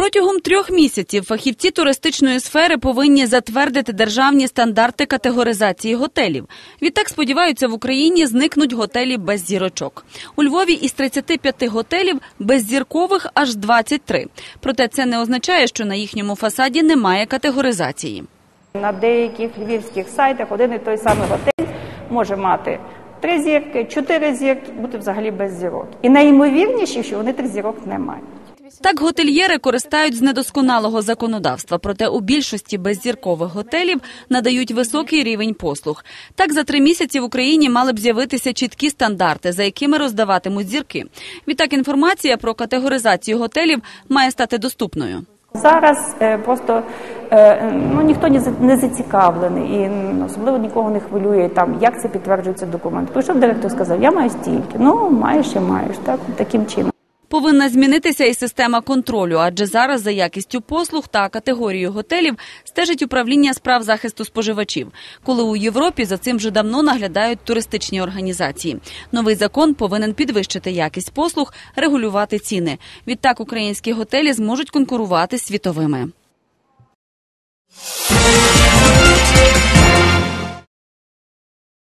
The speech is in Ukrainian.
Протягом трьох місяців фахівці туристичної сфери повинні затвердити державні стандарти категоризації готелів. Відтак сподіваються, в Україні зникнуть готелі без зірочок. У Львові із 35 готелів беззіркових аж 23. Проте це не означає, що на їхньому фасаді немає категоризації. На деяких львівських сайтах один і той самий готель може мати три зірки, чотири зірки, бути взагалі без зірок. І найімовірніше, що вони тих зірок не мають. Так готельєри користають з недосконалого законодавства, проте у більшості беззіркових готелів надають високий рівень послуг. Так за три місяці в Україні мали б з'явитися чіткі стандарти, за якими роздаватимуть зірки. Відтак інформація про категоризацію готелів має стати доступною. Зараз е, просто е, ну, ніхто не за- не зацікавлений і особливо нікого не хвилює там, як це підтверджується документ. Прийшов директор, сказав, я маю стільки. Ну, маєш і маєш, так, таким чином. Повинна змінитися і система контролю, адже зараз за якістю послуг та категорією готелів стежить управління справ захисту споживачів, коли у Європі за цим вже давно наглядають туристичні організації. Новий закон повинен підвищити якість послуг, регулювати ціни. Відтак українські готелі зможуть конкурувати з світовими.